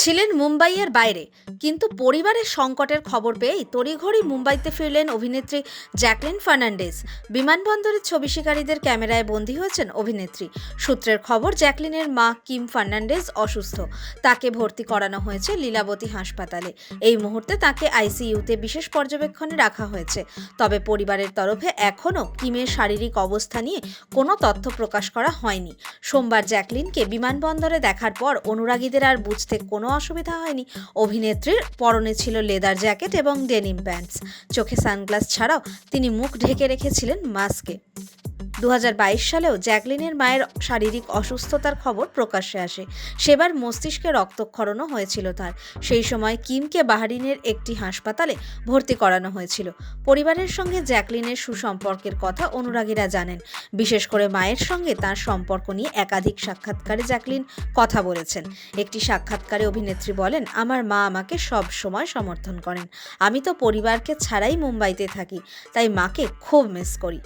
ছিলেন মুম্বাইয়ের বাইরে, কিন্তু পরিবারের সংকটের খবর পেয়েই তড়িঘড়ি মুম্বাইতে ফিরলেন অভিনেত্রী জ্যাকলিন ফার্নান্ডেজ। বিমানবন্দরের ছবি শিকারীদের ক্যামেরায় বন্দী হয়েছেন অভিনেত্রী। সূত্রের খবর, জ্যাকলিনের মা কিম ফার্নান্ডেজ অসুস্থ। তাকে ভর্তি করানো হয়েছে লীলাবতী হাসপাতালে। এই মুহূর্তে তাকে আইসিইউতে বিশেষ পর্যবেক্ষণে রাখা হয়েছে। তবে পরিবারের তরফে এখনও কিমের শারীরিক অবস্থা নিয়ে কোনো তথ্য প্রকাশ করা হয়নি। সোমবার জ্যাকলিনকে বিমানবন্দরে দেখার পর অনুরাগীদের আর বুঝতে কোনো অসুবিধা হয়নি। অভিনেত্রীর পরনে ছিল লেদার জ্যাকেট এবং ডেনিম প্যান্টস। চোখে সানগ্লাস ছাড়াও তিনি মুখ ঢেকে রেখেছিলেন মাস্কে দু হাজার বাইশ সালেও জ্যাকলিনের মায়ের শারীরিক অসুস্থতার খবর প্রকাশ্যে আসে। সেবার মস্তিষ্কে রক্তক্ষরণও হয়েছিল তার। সেই সময় কিমকে বাহারিনের একটি হাসপাতালে ভর্তি করানো হয়েছিল। পরিবারের সঙ্গে জ্যাকলিনের সুসম্পর্কের কথা অনুরাগীরা জানেন। বিশেষ করে মায়ের সঙ্গে তার সম্পর্ক নিয়ে একাধিক সাক্ষাৎকারে জ্যাকলিন কথা বলেছেন। একটি সাক্ষাৎকারে অভিনেত্রী বলেন, আমার মা আমাকে সব সময় সমর্থন করেন। আমি তো পরিবারকে ছাড়াই মুম্বাইতে থাকি, তাই মাকে খুব মিস করি।